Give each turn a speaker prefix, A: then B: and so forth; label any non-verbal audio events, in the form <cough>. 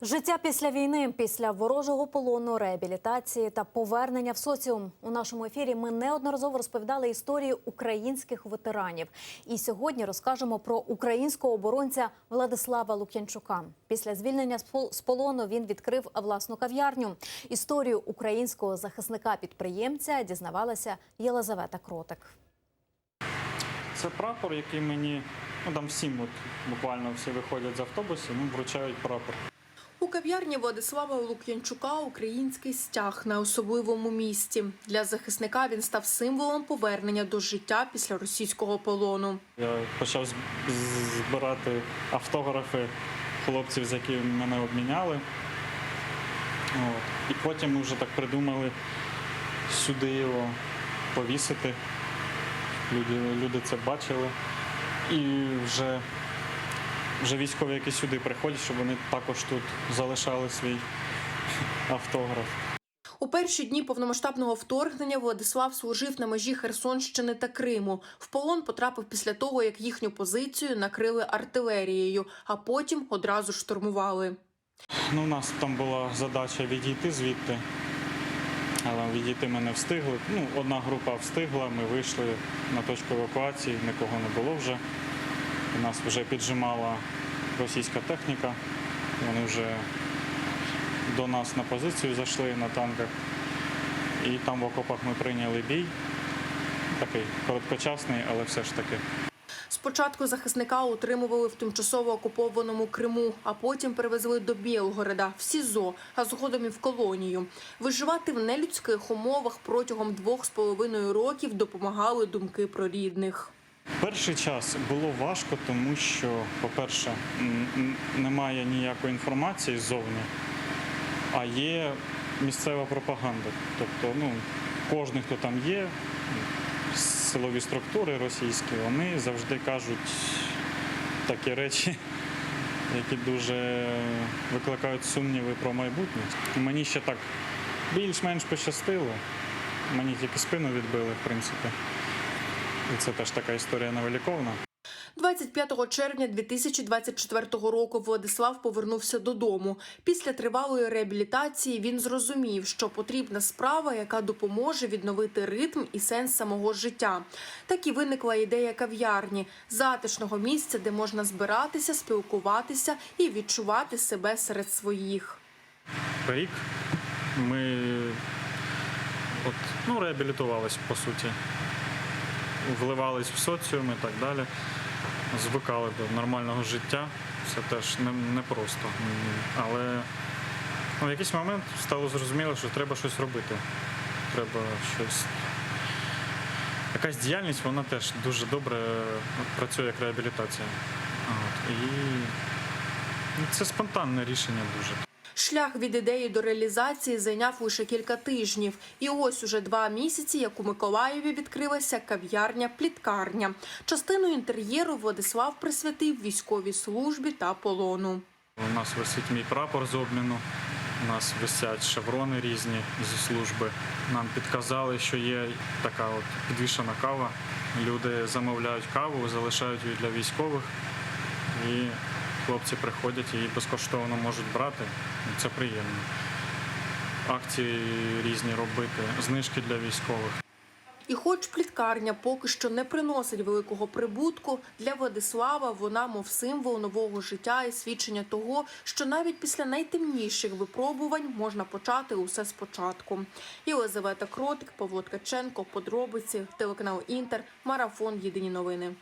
A: Життя після війни, після ворожого полону, реабілітації та повернення в соціум. У нашому ефірі ми неодноразово розповідали історії українських ветеранів. І сьогодні розкажемо про українського оборонця Владислава Лук'янчука. Після звільнення з полону він відкрив власну кав'ярню. Історію українського захисника-підприємця дізнавалася Єлизавета Кротик.
B: Це прапор, який мені ну там всім, от буквально всі виходять з автобусу, ну вручають прапор.
C: У кав'ярні Владислава Лук'янчука український стяг на особливому місці. Для захисника він став символом повернення до життя після російського полону.
B: Я почав збирати автографи хлопців, з якими мене обміняли. От. І потім ми вже так придумали сюди його повісити. Люди, люди це бачили. І вже, вже військові, які сюди приходять, щоб вони також тут залишали свій <laughs> автограф.
C: У перші дні повномасштабного вторгнення Владислав служив на межі Херсонщини та Криму. В полон потрапив після того, як їхню позицію накрили артилерією, а потім одразу штурмували.
B: Ну, у нас там була задача відійти звідти, але відійти ми не встигли. Ну, одна група встигла, ми вийшли на точку евакуації, нікого не було вже. І нас вже піджимала російська техніка. Вони вже до нас на позицію зайшли на танках. І там в окопах ми прийняли бій. Такий короткочасний, але все ж таки.
C: Спочатку захисника утримували в тимчасово окупованому Криму, а потім перевезли до Білгорода в СІЗО, а згодом і в колонію. Виживати в нелюдських умовах протягом двох з половиною років допомагали думки про рідних.
B: Перший час було важко, тому що, по-перше, немає ніякої інформації ззовні, а є місцева пропаганда. Тобто, ну, кожен, хто там є, силові структури російські, вони завжди кажуть такі речі, які дуже викликають сумніви про майбутнє. Мені ще так більш-менш пощастило. Мені тільки спину відбили, в принципі. І це теж така історія невиліковна.
C: 25 червня 2024 року Владислав повернувся додому. Після тривалої реабілітації він зрозумів, що потрібна справа, яка допоможе відновити ритм і сенс самого життя. Так і виникла ідея кав'ярні затишного місця, де можна збиратися, спілкуватися і відчувати себе серед своїх.
B: Рік ми от, ну, реабілітувалися по суті. Вливались в соціум і так далі. Звикали до нормального життя. Це теж непросто. М, Але ну, в якийсь момент стало зрозуміло, що треба щось робити. Треба щось. Якась діяльність, вона теж дуже добре працює як реабілітація. От. І ну, це спонтанне рішення дуже.
C: Шлях від ідеї до реалізації зайняв лише кілька тижнів. І ось уже два місяці, як у Миколаєві відкрилася кав'ярня Пліткарня. Частину інтер'єру Владислав присвятив військовій службі та полону.
B: У нас висить мій прапор з обміну. У нас висять шеврони різні зі служби. Нам підказали, що є така от підвішена кава. Люди замовляють каву, залишають її для військових. І хлопці приходять і безкоштовно можуть брати. Це приємно. Акції різні робити, знижки для військових.
C: І хоч пліткарня поки що не приносить великого прибутку, для Владислава вона мов символ нового життя і свідчення того, що навіть після найтемніших випробувань можна почати усе спочатку. Єлизавета Кротик, Павло Ткаченко, подробиці, телеканал Інтер, марафон Єдині новини.